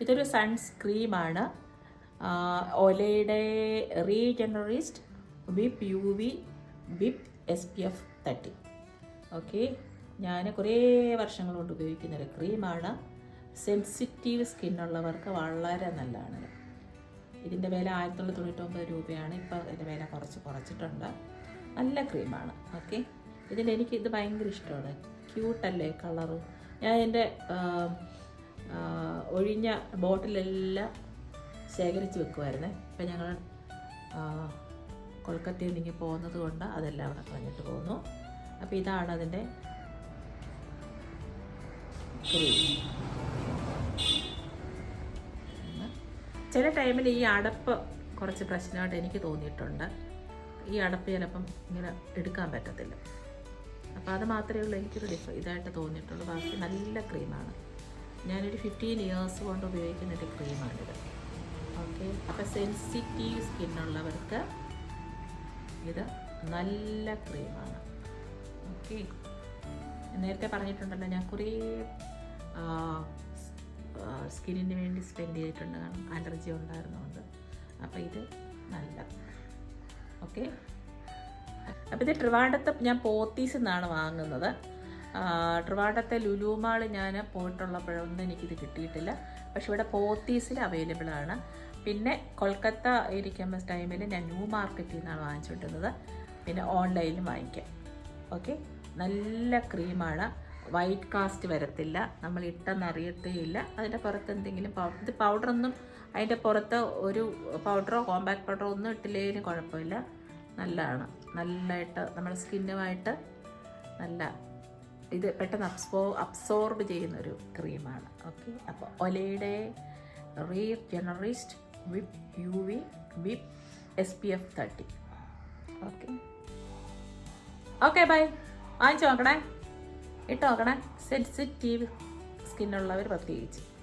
ഇതൊരു സൺസ്ക്രീമാണ് ഒലയുടെ regenerist whip U V whip S P F thirty okay ഞാൻ കുറേ വർഷങ്ങൾ കൊണ്ട് ഉപയോഗിക്കുന്ന ഒരു ക്രീമാണ് സെൻസിറ്റീവ് സ്കിന്നുള്ളവർക്ക് വളരെ നല്ലതാണ്. ഇതിന്റെ വില ആയിരത്തി തൊള്ളായിരത്തി തൊണ്ണൂറ്റൊമ്പത് രൂപയാണ്. ഇപ്പോൾ ഇതിന്റെ വില കുറച്ച് കുറച്ചിട്ടുണ്ട്. നല്ല ക്രീമാണ് ഓക്കെ ഇതിൽ എനിക്ക് ഇത് ഭയങ്കര ഇഷ്ടമാണ്. ക്യൂട്ടല്ലേ കളറ് ഞാൻ എന്റെ ഒഴിഞ്ഞ ബോട്ടിലെല്ലാം ശേഖരിച്ച് വെക്കുമായിരുന്നേ ഇപ്പം ഞങ്ങൾ കൊൽക്കത്തയിൽ നിന്ന് പോകുന്നത് കൊണ്ട് അതെല്ലാം അവിടെ കളഞ്ഞിട്ട് പോകുന്നു. അപ്പോൾ ഇതാണ് അതിന്റെ ചില ടൈമിൽ ഈ അടപ്പ് കുറച്ച് പ്രശ്നമായിട്ട് എനിക്ക് തോന്നിയിട്ടുണ്ട്. ഈ അടപ്പ് ചിലപ്പം ഇങ്ങനെ എടുക്കാൻ പറ്റത്തില്ല. അപ്പോൾ അത് മാത്രമേ ഉള്ളൂ എനിക്കൊരു ഡിഫ ഇതായിട്ട് തോന്നിയിട്ടുള്ളൂ. ബാക്കി നല്ല ക്രീമാണ്. ഞാനൊരു ഫിഫ്റ്റീൻ ഇയേഴ്സ് കൊണ്ട് ഉപയോഗിക്കുന്ന ഒരു ക്രീമാണിത് ഓക്കെ അപ്പോൾ സെൻസിറ്റീവ് സ്കിന്നുള്ളവർക്ക് ഇത് നല്ല ക്രീമാണ് ഓക്കെ നേരത്തെ പറഞ്ഞിട്ടുണ്ടല്ലോ ഞാൻ കുറേ സ്കിന്നിന് വേണ്ടി സ്പെൻഡ് ചെയ്തിട്ടുണ്ട് കാരണം അലർജി ഉണ്ടായിരുന്നുകൊണ്ട് അപ്പോൾ ഇത് നല്ല. ഓക്കെ അപ്പോൾ ഇത് ട്രിവാൻഡത്ത് ഞാൻ പോത്തീസിൽ നിന്നാണ് വാങ്ങുന്നത്. ലുലു ലുലുമാൾ ഞാൻ പോയിട്ടുള്ളപ്പോഴൊന്നും എനിക്കിത് കിട്ടിയിട്ടില്ല. പക്ഷെ ഇവിടെ പോത്തീസിൽ അവൈലബിൾ ആണ്. പിന്നെ കൊൽക്കത്ത ഇരിക്കുന്ന ടൈമിൽ ഞാൻ ന്യൂ മാർക്കറ്റിൽ നിന്നാണ് വാങ്ങിച്ചുകൊണ്ടിരുന്നത്. പിന്നെ ഓൺലൈനിലും വാങ്ങിക്കാം. ഓക്കെ നല്ല ക്രീമാണ് വൈറ്റ് കാസ്റ്റ് വരത്തില്ല. നമ്മൾ ഇട്ടെന്ന് അറിയത്തേ ഇല്ല അതിന്റെ പുറത്ത് എന്തെങ്കിലും പൗഡർ ഇത് പൗഡറൊന്നും അതിന്റെ പുറത്ത് ഒരു പൗഡറോ കോമ്പാക്ട് പൗഡറോ ഒന്നും ഇട്ടില്ലേലും കുഴപ്പമില്ല. നല്ലതാണ്. നല്ലതായിട്ട് നമ്മുടെ സ്കിന്നുമായിട്ട് നല്ല ഇത് പെട്ടെന്ന് അബ്സോ അബ്സോർബ് ചെയ്യുന്ന ഒരു ക്രീമാണ് ഓക്കെ അപ്പോൾ ഒലയുടെ regenerist whip U V whip S P F thirty okay okay bye വാങ്ങിച്ചു നോക്കണേ. ഇട്ട് നോക്കണേ. സെൻസിറ്റീവ് സ്കിന്നുള്ളവർ പ്രത്യേകിച്ച്.